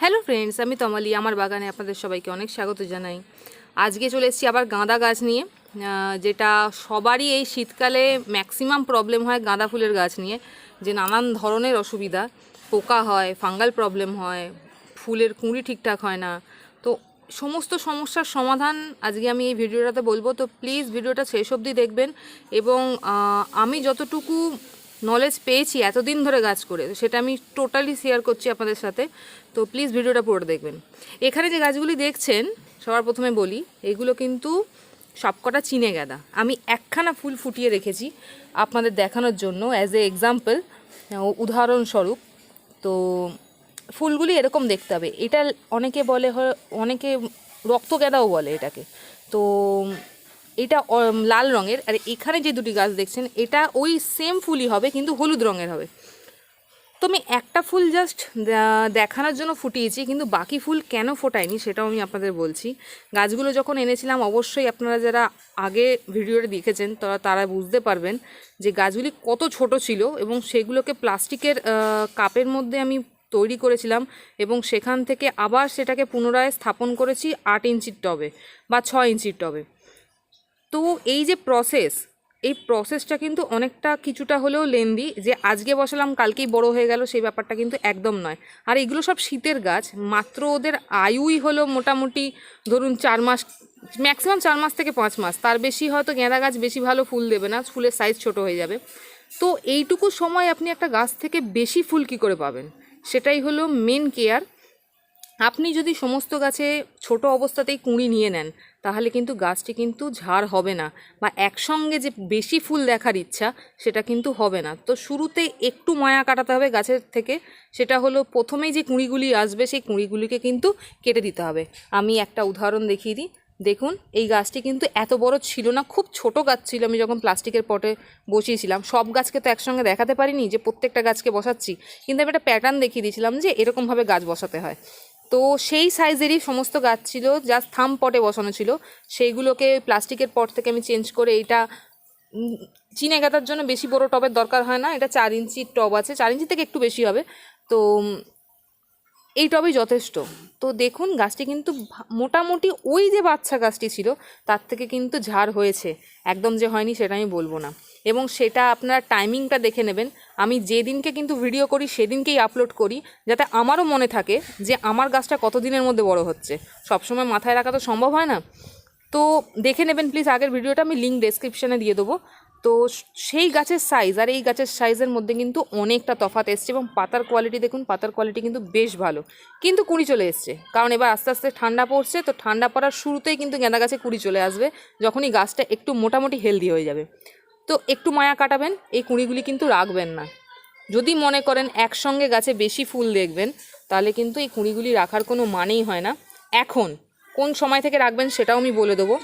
Hello friends আমি তমালি, আমার বাগানে আপনাদের সবাইকে অনেক স্বাগত জানাই। আজকে চলে এসেছি আবার গাঁদা গাছ নিয়ে যেটা সবারই এই শীতকালে ম্যাক্সিমাম প্রবলেম হয় গাঁদা ফুলের গাছ নিয়ে, যে নানান ধরনের অসুবিধা। পোকা হয় ফাঙ্গাল প্রবলেম হয়, ফুলের কুঁড়ি ঠিকঠাক হয় না। তো সমস্ত সমস্যার সমাধান আজকে আমি এই ভিডিওটাতে বলব। তো প্লিজ ভিডিওটা শেষ অবধি দেখবেন এবং আমি যতটুকু নলেজ পেয়েছি এতদিন ধরে গাছ করে সেটা আমি টোটালি শেয়ার করছি আপনাদের সাথে। তো প্লিজ ভিডিওটা পুরো দেখবেন। এখানে যে গাছগুলি দেখছেন, সবার প্রথমে বলি, এগুলো কিন্তু সবকটা চিনে গাঁদা। আমি একখানা ফুল ফুটিয়ে রেখেছি আপনাদের দেখানোর জন্য অ্যাজ এ এক্সাম্পল উদাহরণস্বরূপ। তো ফুলগুলি এরকম দেখতে হবে। এটা অনেকে বলে অনেকে রক্ত গাঁদাও বলে এটাকে। তো এটা লাল রঙের। আর এখানে যে দুটি গাছ দেখছেন, এটা ওই সেম ফুলই হবে, কিন্তু হলুদ রঙের হবে। তো আমি একটা ফুল জাস্ট দেখানোর জন্য ফুটিয়েছি, কিন্তু বাকি ফুল কেন ফোটায়নি সেটাও আমি আপনাদের বলছি। গাছগুলো যখন এনেছিলাম, অবশ্যই আপনারা যারা আগে ভিডিওটা দেখেছেন, তারা তারা বুঝতে পারবেন যে গাছগুলি কত ছোট ছিল এবং সেগুলোকে প্লাস্টিকের কাপের মধ্যে আমি তৈরি করেছিলাম এবং সেখান থেকে আবার সেটাকে পুনরায় স্থাপন করেছি আট ইঞ্চির টবে বা ছ ইঞ্চির টবে। তো এই যে প্রসেস এই প্রসেসটা কিন্তু অনেকটা কিছুটা হলেও লেন্দি যে আজকে বসালাম, কালকেই বড় হয়ে গেল, সেই ব্যাপারটা কিন্তু একদম নয়। আর এগুলো সব শীতের গাছ, মাত্র ওদের আয়ুই হলো মোটামুটি ধরুন চার মাস ম্যাক্সিমাম চার মাস থেকে পাঁচ মাস। তার বেশি হয়তো গেঁদা গাছ বেশি ভালো ফুল দেবে না, ফুলের সাইজ ছোট হয়ে যাবে। তো এইটুকু সময় আপনি একটা গাছ থেকে বেশি ফুল কী করে পাবেন? সেটাই হলো মেন কেয়ার আপনি যদি সমস্ত গাছে ছোট অবস্থাতেই কুঁড়ি নিয়ে নেন তাহলে কিন্তু গাছটি কিন্তু ঝাড় হবে না বা একসঙ্গে যে বেশি ফুল দেখার ইচ্ছা সেটা কিন্তু হবে না। তো শুরুতে একটু মায়া কাটাতে হবে গাছের থেকে, সেটা হলো প্রথমেই যে কুঁড়িগুলি আসবে সেই কুঁড়িগুলিকে কিন্তু কেটে দিতে হবে। আমি একটা উদাহরণ দেখিয়ে দিই। দেখুন, এই গাছটি কিন্তু এত বড় ছিল না, খুব ছোট গাছ ছিল। আমি যখন প্লাস্টিকের পটে বসিয়েছিলাম, সব গাছকে তো একসঙ্গে দেখাতে পারিনি যে প্রত্যেকটা গাছকে বসাচ্ছি। কিন্তু আমি একটা প্যাটার্ন দেখিয়ে দিয়েছিলাম যে এরকমভাবে গাছ বসাতে হয়। তো সেই সাইজেরই সমস্ত গাছ ছিল যা থাম পটে বসানো ছিল। সেইগুলোকে প্লাস্টিকের পট থেকে আমি চেঞ্জ করে উম, চিনে গাঁদার জন্য বেশি বড় টবের দরকার হয় না এটা চার ইঞ্চির টব আছে চার ইঞ্চি থেকে একটু বেশি হবে। তো এই টবেই যথেষ্ট। তো দেখুন গাছটি কিন্তু মোটামুটি ওই যে বাচ্চা গাছটি ছিল তার থেকে কিন্তু ঝাড় হয়েছে। একদম যে হয়নি সেটা আমি বলব না। এবং সেটা আপনার টাইমিংটা দেখে নেবেন। আমি যেদিনকে কিন্তু ভিডিও করি, সেদিনকেই আপলোড করি, যাতে আমারও মনে থাকে যে আমার গাছটা কত দিনের মধ্যে বড় হচ্ছে। সবসময় মাথায় রাখা তো সম্ভব হয় না? তো দেখে নেবেন প্লিজ আগের ভিডিওটা আমি লিঙ্ক ডেসক্রিপশানে দিয়ে দেবো। তো সেই গাছের সাইজ আর এই গাছের সাইজের মধ্যে কিন্তু অনেকটা তফাৎ এসছে এবং পাতার কোয়ালিটি দেখুন, পাতার কোয়ালিটি কিন্তু বেশ ভালো। কিন্তু কুড়ি চলে এসছে। কারণ এবার আস্তে আস্তে ঠান্ডা পড়ছে, তো ঠান্ডা পড়ার শুরুতেই কিন্তু গেঁদা গাছে কুড়ি চলে আসবে, যখনই গাছটা একটু মোটামুটি হেলদি হয়ে যাবে। তো একটু মায়া কাটাবেন, এই কুঁড়িগুলি কিন্তু রাখবেন না। যদি মনে করেন একসঙ্গে গাছে বেশি ফুল দেখবেন, তাহলে কিন্তু এই কুঁড়িগুলি রাখার কোনো মানেই হয় না। এখন, কোন সময় থেকে রাখবেন সেটাও আমি বলে দেবো।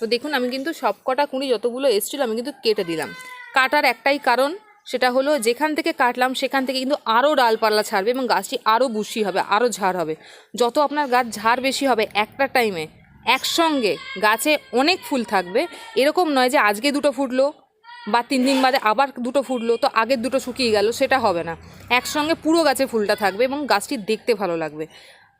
তো দেখুন, আমি কিন্তু সব কটা কুঁড়ি যতগুলো এসেছিল, আমি কিন্তু কেটে দিলাম। কাটার একটাই কারণ, সেটা হলো যেখান থেকে কাটলাম, সেখান থেকে কিন্তু আরও ডালপালা ছাড়বে এবং গাছটি আরও বুশি হবে, আরও ঝাড় হবে। যত আপনার গাছ ঝাড় বেশি হবে, একটা টাইমে একসঙ্গে গাছে অনেক ফুল থাকবে। এরকম নয় যে আজকে দুটো ফুটলো বা তিন দিন বাদে আবার দুটো ফুটলো, তো আগের দুটো শুকিয়ে গেল, সেটা হবে না। একসঙ্গে পুরো গাছে ফুলটা থাকবে এবং গাছটি দেখতে ভালো লাগবে।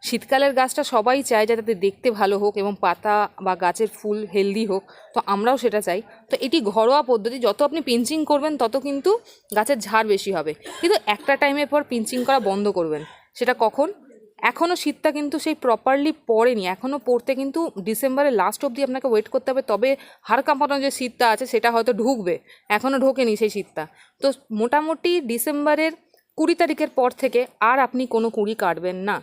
শীতকালের গাছটা সবাই চায় যাতে দেখতে ভালো হোক এবং পাতা বা গাছের ফুল হেলদি হোক, তো আমরাও সেটা চাই। তো এটি ঘরোয়া পদ্ধতি, যত আপনি পিঞ্চিং করবেন তত কিন্তু গাছের ঝাড় বেশি হবে। কিন্তু একটা টাইমের পর পিঞ্চিং করা বন্ধ করবেন। সেটা কখন? এখনও শীতটা কিন্তু সেই প্রপারলি পড়েনি। এখনও পড়তে কিন্তু ডিসেম্বরের লাস্ট অবধি আপনাকে ওয়েট করতে হবে। তবে হার কাঁপানো যে শীতটা আছে, সেটা হয়তো ঢুকবে। এখনও ঢোকেনি সেই শীতটা। তো মোটামুটি ডিসেম্বরের কুড়ি তারিখের পর থেকে আর আপনি কোনো কুড়ি কাটবেন না।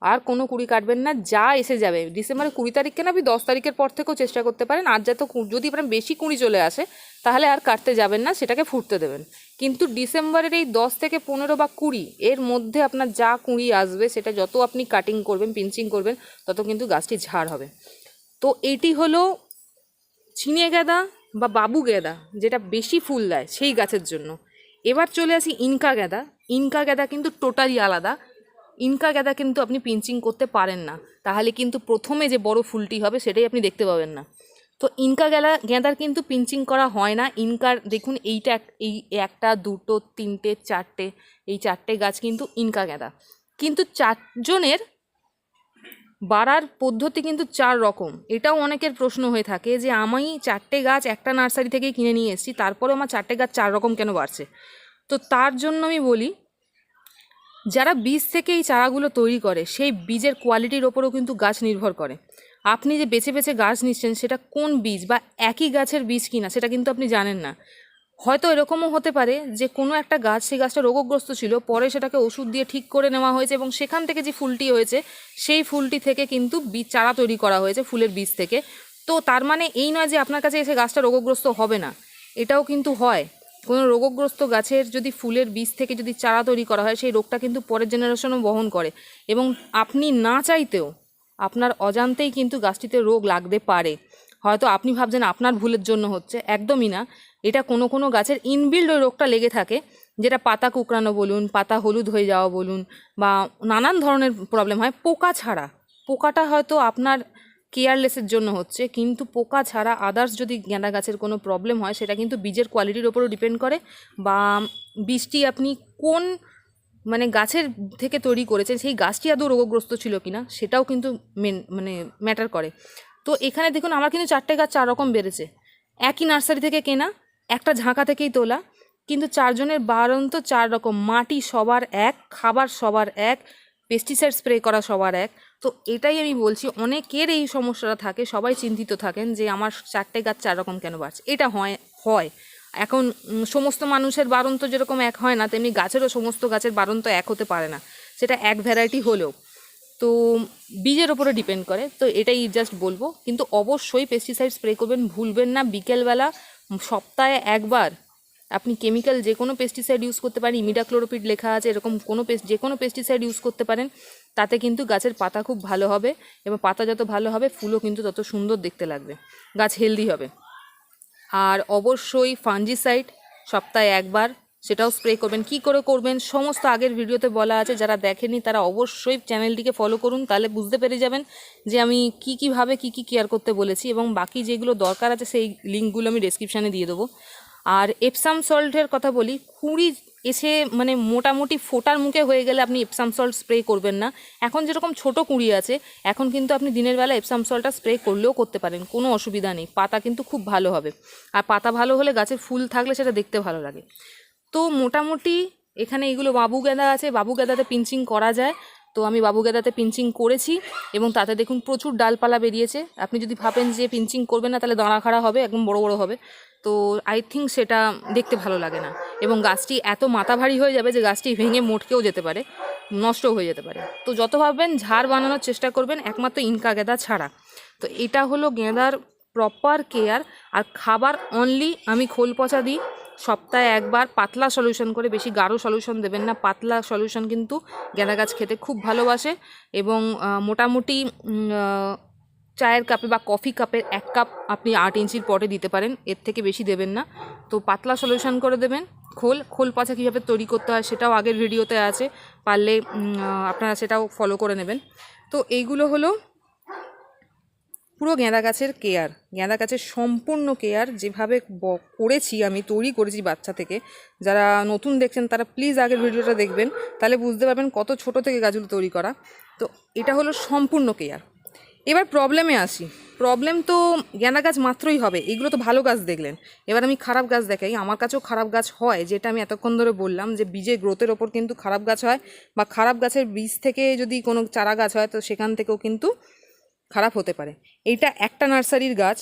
আর কোনো কুড়ি কাটবেন না, যা এসে যাবে। ডিসেম্বরের কুড়ি তারিখ কেন আপনি দশ তারিখের পর থেকেও চেষ্টা করতে পারেন। আর যাতে যদি আপনার বেশি কুড়ি চলে আসে, তাহলে আর কাটতে যাবেন না, সেটাকে ফুটতে দেবেন। কিন্তু ডিসেম্বরের এই দশ থেকে পনেরো বা কুড়ি, এর মধ্যে আপনার যা কুড়ি আসবে, সেটা যত আপনি কাটিং করবেন পিঞ্চিং করবেন, তত কিন্তু গাছটি ঝাড় হবে। তো এটি হলো চিনে গেঁদা বা বাবু গেঁদা, যেটা বেশি ফুল দেয় সেই গাছের জন্য। এবার চলে আসি ইনকা গেঁদা। ইনকা গেঁদা কিন্তু টোটালি আলাদা। ইনকা গেঁদা কিন্তু আপনি পিঞ্চিং করতে পারেন না। তাহলে কিন্তু প্রথমে যে বড় ফুলটি হবে, সেটাই আপনি দেখতে পাবেন না। তো ইনকা গেলা গেঁদার কিন্তু পিঞ্চিং করা হয় না। ইনকার, দেখুন, এইটা এই একটা, দুটো, তিনটে, চারটে, এই চারটে গাছ কিন্তু ইনকা গেঁদা। কিন্তু চারজনের বাড়ার পদ্ধতি কিন্তু চার রকম। এটাও অনেকের প্রশ্ন হয়ে থাকে যে, আমি চারটে গাছ একটা নার্সারি থেকেই কিনে নিয়ে এসেছি তারপরে আমার চারটে গাছ চার রকম কেন বাড়ছে? তো তার জন্য আমি বলি যারা বীজ থেকে এই চারাগুলো তৈরি করে, সেই বীজের কোয়ালিটির ওপরেও কিন্তু গাছ নির্ভর করে। আপনি যে বেছে বেছে গাছ নিচ্ছেন, সেটা কোন বীজ বা একই গাছের বীজ কিনা, সেটা কিন্তু আপনি জানেন না। হয়তো এরকমও হতে পারে যে, কোনো একটা গাছ সেই গাছটা রোগগ্রস্ত ছিল, পরে সেটাকে ওষুধ দিয়ে ঠিক করে নেওয়া হয়েছে এবং সেখান থেকে যে ফুলটি হয়েছে, সেই ফুলটি থেকে কিন্তু বীজ, চারা তৈরি করা হয়েছে ফুলের বীজ থেকে। তো তার মানে এই নয় যে আপনার কাছে এসে গাছটা রোগগ্রস্ত হবে না। এটাও কিন্তু হয়। কোনো রোগগ্রস্ত গাছের যদি ফুলের বীজ থেকে যদি চারা তৈরি করা হয়, সেই রোগটা কিন্তু পরের জেনারেশনও বহন করে। এবং আপনি না চাইতেও আপনার অজান্তেই কিন্তু গাছটিতে রোগ লাগতে পারে। হয়তো আপনি ভাবছেন আপনার ভুলের জন্য হচ্ছে, একদমই না। এটা কোনো কোনো গাছের ইনবিল্ড ওই রোগটা লেগে থাকে, যেটা পাতা কুকড়ানো বলুন, পাতা হলুদ হয়ে যাওয়া বলুন, বা নানান ধরনের প্রবলেম হয় পোকা ছাড়া। পোকাটা হয়তো আপনার কেয়ারলেসের জন্য হচ্ছে, কিন্তু পোকা ছাড়া আদার্স যদি গাঁদা গাছের কোনো প্রবলেম হয়, সেটা কিন্তু বীজের কোয়ালিটির ওপরও ডিপেন্ড করে। বা বীজটি আপনি কোন মানে গাছের থেকে তৈরি করেছেন, সেই গাছটি আদৌ রোগগ্রস্ত ছিল কিনা, সেটাও কিন্তু মেন মানে ম্যাটার করে। তো এখানে দেখুন, আমার কিন্তু চারটে গাছ চার রকম বেড়েছে। একই নার্সারি থেকে কেনা, একটা ঝাঁকা থেকেই তোলা, কিন্তু চারজনের বারন্ত চার রকম। মাটি সবার এক, খাবার সবার এক পেস্টিসাইড স্প্রে করা সবার এক। তো এটাই আমি বলছি, অনেকের এই সমস্যাটা থাকে, সবাই চিন্তিত থাকেন যে আমার চারটে গাছ চার রকম কেন বাড়ছে? এটা হয় হয়। এখন সমস্ত মানুষের বারণ তো যেরকম এক হয় না, তেমনি গাছেরও সমস্ত গাছের বারণ তো এক হতে পারে না। সেটা এক ভ্যারাইটি হলেও। তো বীজের ওপরে ডিপেন্ড করে, তো এটাই জাস্ট বলব। কিন্তু অবশ্যই পেস্টিসাইড স্প্রে করবেন, ভুলবেন না। বিকেলবেলা সপ্তাহে একবার আপনি কেমিক্যাল যে কোনো পেস্টিসাইড ইউজ করতে পারেন ইমিডাক্লোরোপিড লেখা আছে, এরকম কোনো পেস্ট যে কোনো পেস্টিসাইড ইউজ করতে পারেন। তাতে কিন্তু গাছের পাতা খুব ভালো হবে এবং পাতা যত ভালো হবে, ফুলও কিন্তু তত সুন্দর দেখতে লাগবে। গাছ হেলদি হবে। আর অবশ্যই ফাঞ্জিসাইড সপ্তাহে একবার সেটাও স্প্রে করবেন। কি করে করবেন সমস্ত আগের ভিডিওতে বলা আছে, যারা দেখেনি তারা অবশ্যই চ্যানেলটিকে ফলো করুন, তাহলে বুঝতে পেরে যাবেন যে আমি কি কীভাবে কি কি কেয়ার করতে বলেছি এবং বাকি যেগুলো দরকার আছে সেই লিঙ্কগুলো আমি ডেসক্রিপশানে দিয়ে দেবো। আর এপসাম সল্টের কথা বলি, কুড়ি এসে মানে মোটামুটি ফোটার মুখে হয়ে গেলে আপনি এপসাম সল্ট স্প্রে করবেন না। এখন যেরকম ছোট কুঁড়ি আছে, এখন কিন্তু আপনি দিনের বেলা এপসাম সল্টটা স্প্রে করলেও করতে পারেন, কোনো অসুবিধা নেই। পাতা কিন্তু খুব ভালো হবে। আর পাতা ভালো হলে গাছের ফুল থাকলে সেটা দেখতে ভালো লাগে। তো মোটামুটি এখানে এগুলো বাবু গাঁদা আছে, বাবু গাঁদাতে পিঞ্চিং করা যায়। তো আমি বাবু গাঁদাতে পিঞ্চিং করেছি এবং তাতে দেখুন প্রচুর ডালপালা বেরিয়েছে। আপনি যদি ভাবেন যে পিঞ্চিং করবেন না, তাহলে দাঁড়া খাড়া হবে, একদম বড় বড় হবে। তো আই থিঙ্ক সেটা দেখতে ভালো লাগে না। এবং গাছটি এত মাথা ভারী হয়ে যাবে যে গাছটি ভেঙে মোটকেও যেতে পারে, নষ্টও হয়ে যেতে পারে। তো যত ভাববেন, ঝাড় বানানোর চেষ্টা করবেন, একমাত্র ইনকা গেঁদা ছাড়া। তো এটা হলো গেঁদার প্রপার কেয়ার আর খাবার অনলি আমি খোল পচা দিই, সপ্তাহে একবার পাতলা সলিউশন করে, বেশি গাঢ় সলিউশন দেবেন না। পাতলা সলিউশন কিন্তু গেঁদা গাছ খেতে খুব ভালোবাসে এবং মোটামুটি চায়ের কাপে বা কফি কাপের এক কাপ আপনি আট ইঞ্চির পটে দিতে পারেন, এর থেকে বেশি দেবেন না। তো পাতলা সলিউশন করে দেবেন, খোল খোল পাচা কীভাবে তৈরি করতে হয় সেটাও আগের ভিডিওতে আছে, পারলে আপনারা সেটাও ফলো করে নেবেন। তো এইগুলো হলো পুরো গেঁদা গাছের কেয়ার গেঁদা গাছের সম্পূর্ণ কেয়ার যেভাবে করেছি আমি, তৈরি করেছি বাচ্চা থেকে। যারা নতুন দেখছেন, তারা প্লিজ আগের ভিডিওটা দেখবেন, তাহলে বুঝতে পারবেন কত ছোট থেকে গাছগুলো তৈরি করা। তো এটা হলো সম্পূর্ণ কেয়ার এবার প্রবলেমে আসি। প্রবলেম তো গেঁদা গাছ মাত্রই হবে, এগুলো তো ভালো গাছ দেখলেন। এবার আমি খারাপ গাছ দেখাই, আমার কাছেও খারাপ গাছ হয়, যেটা আমি এতক্ষণ ধরে বললাম যে বীজের গ্রোথের ওপর কিন্তু খারাপ গাছ হয় বা খারাপ গাছের বীজ থেকে যদি কোনো চারা গাছ হয়, তো সেখান থেকেও কিন্তু খারাপ হতে পারে। এইটা একটা নার্সারির গাছ,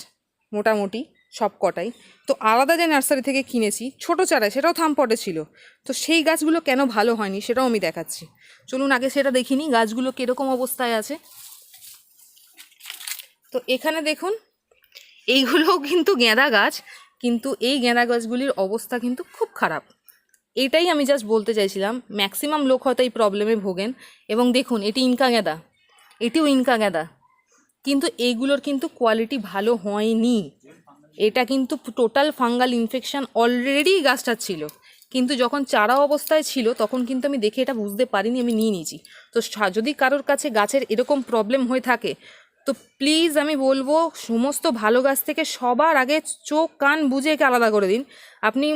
মোটামুটি সব কটাই। তো আলাদা যে নার্সারি থেকে কিনেছি, ছোট চারা সেটাও থামপটে ছিল। তো সেই গাছগুলো কেন ভালো হয়নি, সেটাও আমি দেখাচ্ছি। চলুন আগে সেটা দেখিনি, গাছগুলো কীরকম অবস্থায় আছে। তো এখানে দেখুন, এইগুলোও কিন্তু গেঁদা গাছ, কিন্তু এই গেঁদা গাছগুলির অবস্থা কিন্তু খুব খারাপ। এটাই আমি জাস্ট বলতে চাইছিলাম ম্যাক্সিমাম লোক হয়তো এই প্রবলেমে ভোগেন। এবং দেখুন, এটি ইনকা গেঁদা, এটিও ইনকা গেঁদা। কিন্তু এইগুলোর কিন্তু কোয়ালিটি ভালো হয়নি। এটা কিন্তু টোটাল ফাঙ্গাল ইনফেকশান অলরেডি গাছটার ছিল। কিন্তু যখন চারা অবস্থায় ছিল, তখন কিন্তু আমি দেখে এটা বুঝতে পারিনি, আমি নিয়ে নিয়েছি। তো যদি কারোর কাছে গাছের এরকম প্রবলেম হয়ে থাকে তো প্লিজ আমি বলব, সমস্ত ভালো গাছ থেকে সবার আগে চোখ কান বুঝে একে আলাদা করে দিন। আপনি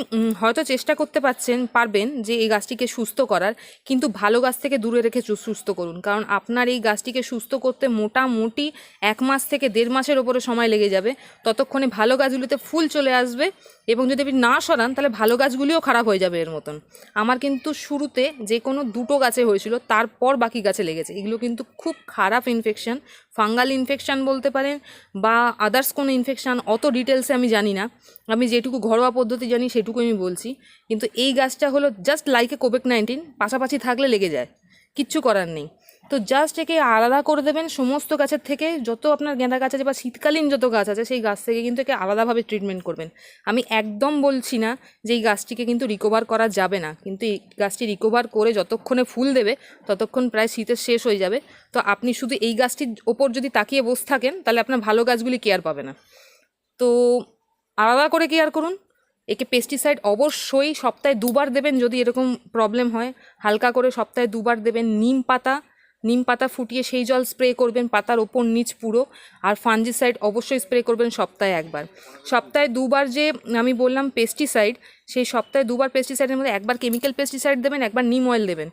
হয়তো চেষ্টা করতে পারছেন, পারবেন যে এই গাছটিকে সুস্থ করার, কিন্তু ভালো গাছ থেকে দূরে রেখে সুস্থ করুন। কারণ আপনার এই গাছটিকে সুস্থ করতে মোটামুটি এক মাস থেকে দেড় মাসের ওপরে সময় লেগে যাবে। ততক্ষণে ভালো গাছগুলিতে ফুল চলে আসবে এবং যদি আপনি না সরান, তাহলে ভালো গাছগুলিও খারাপ হয়ে যাবে এর মতন। আমার কিন্তু শুরুতে যে কোনো দুটো গাছে হয়েছিল, তারপর বাকি গাছে লেগেছে। এগুলো কিন্তু খুব খারাপ ইনফেকশান ফাঙ্গাল ইনফেকশান বলতে পারেন বা আদার্স কোনো ইনফেকশান অত ডিটেলসে আমি জানি না। আমি যেটুকু ঘরোয়া পদ্ধতি জানি সেটুকু আমি বলছি। কিন্তু এই গাছটা হলো জাস্ট লাইকে কোভিড নাইন্টিন পাশাপাশি থাকলে লেগে যায়। কিচ্ছু করার নেই। তো জাস্ট একে আলাদা করে দেবেন সমস্ত গাছের থেকে। যত আপনার গেঁদা গাছ আছে বা শীতকালীন যত গাছ আছে, সেই গাছ থেকে কিন্তু একে আলাদাভাবে ট্রিটমেন্ট করবেন। আমি একদম বলছি না যে এই গাছটিকে কিন্তু রিকভার করা যাবে না। কিন্তু এই গাছটি রিকভার করে যতক্ষণে ফুল দেবে, ততক্ষণ প্রায় শীতের শেষ হয়ে যাবে। তো আপনি শুধু এই গাছটির ওপর যদি তাকিয়ে বসে থাকেন, তাহলে আপনার ভালো গাছগুলি কেয়ার পাবে না। তো আলাদা করে কেয়ার করুন। একে পেস্টিসাইড অবশ্যই সপ্তাহে দুবার দেবেন যদি এরকম প্রবলেম হয়। হালকা করে সপ্তাহে দুবার দেবেন নিম পাতা। নিম পাতা ফুটিয়ে সেই জল স্প্রে করবেন পাতার ওপর নিচ পুরো। আর ফাঞ্জিসাইড অবশ্যই স্প্রে করবেন সপ্তাহে একবার। সপ্তাহে দুবার যে আমি বললাম পেস্টিসাইড সেই সপ্তাহে দুবার পেস্টিসাইডের মধ্যে একবার কেমিক্যাল পেস্টিসাইড দেবেন, একবার নিম অয়েল দেবেন।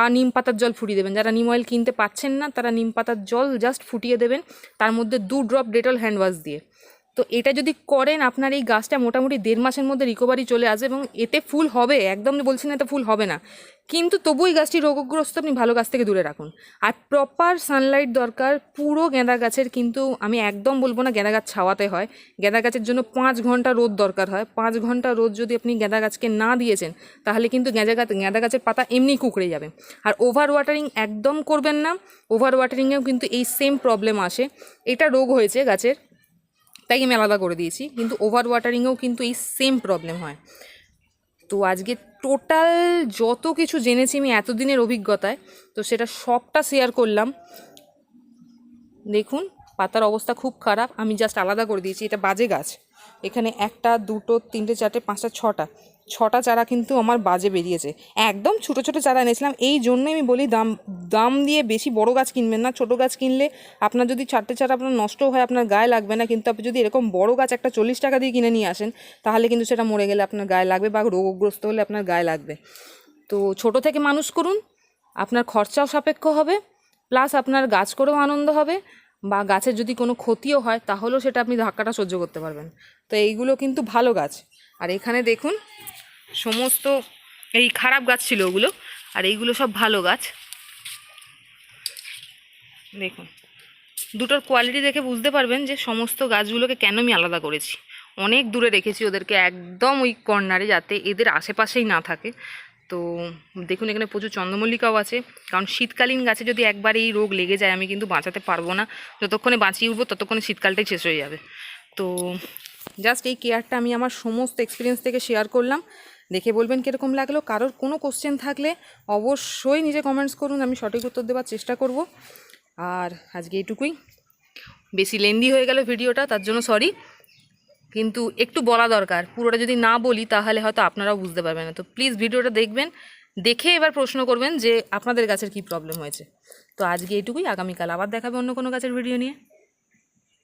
আর নিম পাতার জল ফুটিয়ে দেবেন। যারা নিম অয়েল কিনতে পাচ্ছেন না, তারা নিম পাতার জল জাস্ট ফুটিয়ে দেবেন। তার মধ্যে দু ড্রপ ডেটল হ্যান্ড ওয়াশ দিয়ে। তো এটা যদি করেন, আপনার এই গাছটা মোটামুটি দেড় মাসের মধ্যে রিকভারি চলে আসবে এবং এতে ফুল হবে, একদম বলছি না এতে ফুল হবে না। কিন্তু তবু এই গাছটি রোগগ্রস্ত, আপনি ভালো গাছ থেকে দূরে রাখুন। আর প্রপার সানলাইট দরকার, পুরো গেঁদা গাছের কিন্তু আমি একদম বলব না গেঁদা গাছ ছাওয়াতে হয়। গেঁদা গাছের জন্য পাঁচ ঘণ্টা রোদ দরকার হয়। পাঁচ ঘণ্টা রোদ যদি আপনি গেঁদা গাছকে না দিয়েছেন, তাহলে কিন্তু গেঁদা গাছ, গেঁদা গাছের পাতা এমনি কুকড়ে যাবে। আর ওভার ওয়াটারিং একদম করবেন না। ওভার ওয়াটারিংয়েও কিন্তু এই সেম প্রবলেম আসে। এটা রোগ হয়েছে গাছের। তাই আমি আলাদা করে দিয়েছি। কিন্তু ওভার ওয়াটারিংয়েও কিন্তু এই সেম প্রবলেম হয়। তো আজকে টোটাল যত কিছু জেনেছি আমি এতদিনের অভিজ্ঞতায়, তো সেটা সবটা শেয়ার করলাম। দেখুন, পাতার অবস্থা খুব খারাপ। আমি জাস্ট আলাদা করে দিয়েছি। এটা বাজে গাছ। এখানে একটা, দুটো, তিনটে, চারটে, পাঁচটা, ছটা। ছটা চারা কিন্তু আমার বাজে বেরিয়েছে। একদম ছোটো ছোটো চারা এনেছিলাম। এই জন্যই আমি বলি দাম দাম দিয়ে বেশি বড় গাছ কিনবেন না। ছোটো গাছ কিনলে আপনার যদি চারটে চারা আপনার নষ্ট হয়, আপনার গায়ে লাগবে না। কিন্তু আপনি যদি এরকম বড় গাছ একটা চল্লিশ টাকা দিয়ে কিনে নিয়ে আসেন, তাহলে কিন্তু সেটা মরে গেলে আপনার গায়ে লাগবে বা রোগগ্রস্ত হলে আপনার গায়ে লাগবে। তো ছোট থেকে মানুষ করুন, আপনার খরচাও সাপেক্ষ হবে, প্লাস আপনার গাছ করেও আনন্দ হবে বা গাছের যদি কোনো ক্ষতিও হয়, তাহলেও সেটা আপনি ধাক্কাটা সহ্য করতে পারবেন। তো এইগুলো কিন্তু ভালো গাছ। আর এখানে দেখুন সমস্ত এই খারাপ গাছ ছিল ওগুলো, আর এইগুলো সব ভালো গাছ। দেখুন, দুটোর কোয়ালিটি দেখে বুঝতে পারবেন যে সমস্ত গাছগুলোকে কেন আমি আলাদা করেছি। অনেক দূরে রেখেছি ওদেরকে একদম ওই কর্নারে যাতে এদের আশেপাশেই না থাকে। তো দেখুন এখানে প্রচুর চন্দ্রমল্লিকাও আছে, কারণ শীতকালীন গাছে যদি একবার এই রোগ লেগে যায়, আমি কিন্তু বাঁচাতে পারব না। যতক্ষণে বাঁচিয়ে উঠবো, ততক্ষণে শীতকালটাই শেষ হয়ে যাবে। তো জাস্ট এই কেয়ারটা আমি আমার সমস্ত এক্সপিরিয়েন্স থেকে শেয়ার করলাম। দেখে বলবেন কীরকম লাগল। কারোর কোনো কোশ্চেন থাকলে অবশ্যই নিজে কমেন্টস করুন, আমি সঠিক উত্তর দেওয়ার চেষ্টা করব। আর আজকে এইটুকুই। বেশি লেন্দি হয়ে গেল ভিডিওটা, তার জন্য সরি কিন্তু একটু বলা দরকার। পুরোটা যদি না বলি, তাহলে হয়তো আপনারাও বুঝতে পারবেন না। তো প্লিজ ভিডিওটা দেখবেন, দেখে এবার প্রশ্ন করবেন যে আপনাদের গাছের কি প্রবলেম হয়েছে। তো আজকে এইটুকুই। আগামীকাল আবার দেখাবে অন্য কোনো গাছের ভিডিও নিয়ে।